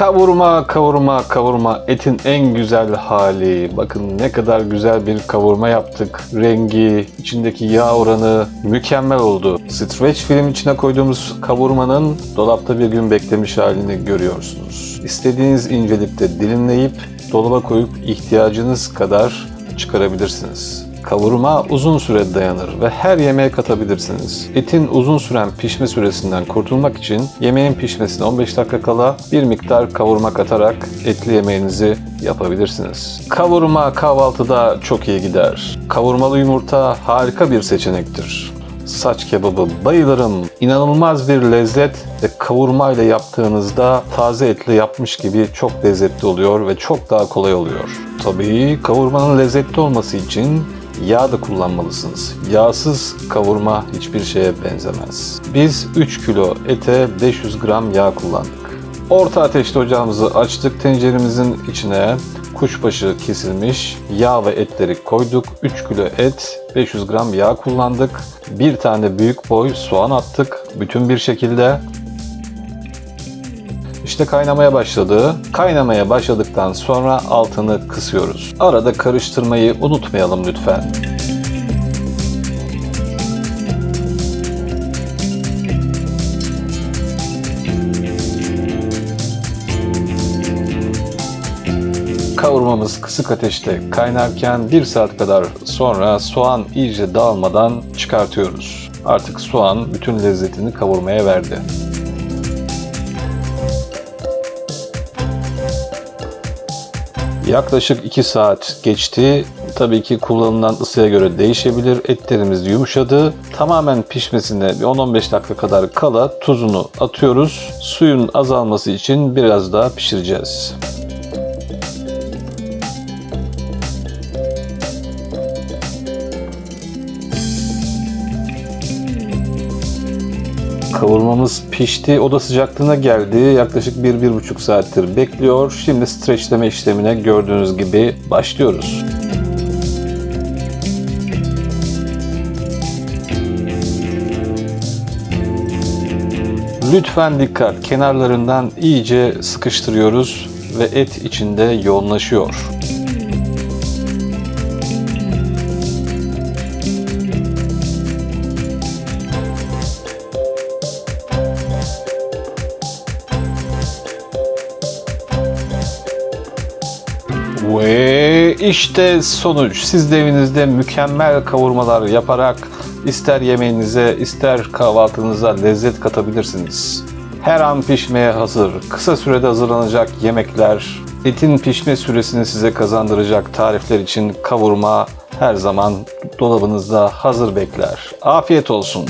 Kavurma, kavurma, kavurma. Etin en güzel hali. Bakın ne kadar güzel bir kavurma yaptık. Rengi, içindeki yağ oranı mükemmel oldu. Stretch film içine koyduğumuz kavurmanın dolapta bir gün beklemiş halini görüyorsunuz. İstediğiniz incelikte dilimleyip dolaba koyup ihtiyacınız kadar çıkarabilirsiniz. Kavurma uzun süre dayanır ve her yemeğe katabilirsiniz. Etin uzun süren pişme süresinden kurtulmak için yemeğin pişmesine 15 dakika kala bir miktar kavurma katarak etli yemeğinizi yapabilirsiniz. Kavurma kahvaltıda çok iyi gider. Kavurmalı yumurta harika bir seçenektir. Saç kebabı bayılırım. İnanılmaz bir lezzet ve kavurma ile yaptığınızda taze etle yapmış gibi çok lezzetli oluyor ve çok daha kolay oluyor. Tabii kavurmanın lezzetli olması için yağ da kullanmalısınız. Yağsız kavurma hiçbir şeye benzemez. Biz 3 kilo ete 500 gram yağ kullandık. Orta ateşte ocağımızı açtık. Tenceremizin içine kuşbaşı kesilmiş yağ ve etleri koyduk. 3 kilo et, 500 gram yağ kullandık. Bir tane büyük boy soğan attık. Bütün bir şekilde işte kaynamaya başladı. Kaynamaya başladıktan sonra altını kısıyoruz. Arada karıştırmayı unutmayalım lütfen. Kavurmamız kısık ateşte kaynarken 1 saat kadar sonra soğan iyice dağılmadan çıkartıyoruz. Artık soğan bütün lezzetini kavurmaya verdi. Yaklaşık 2 saat geçti. Tabii ki kullanılan ısıya göre değişebilir. Etlerimiz yumuşadı. Tamamen pişmesine bir 10-15 dakika kadar kala tuzunu atıyoruz. Suyun azalması için biraz daha pişireceğiz. Kavurmamız pişti. Oda sıcaklığına geldi. Yaklaşık 1-1,5 saattir bekliyor. Şimdi streçleme işlemine gördüğünüz gibi başlıyoruz. Lütfen dikkat. Kenarlarından iyice sıkıştırıyoruz ve et içinde yoğunlaşıyor. Ve işte sonuç. Siz de evinizde mükemmel kavurmalar yaparak ister yemeğinize ister kahvaltınıza lezzet katabilirsiniz. Her an pişmeye hazır, kısa sürede hazırlanacak yemekler, etin pişme süresini size kazandıracak tarifler için kavurma her zaman dolabınızda hazır bekler. Afiyet olsun.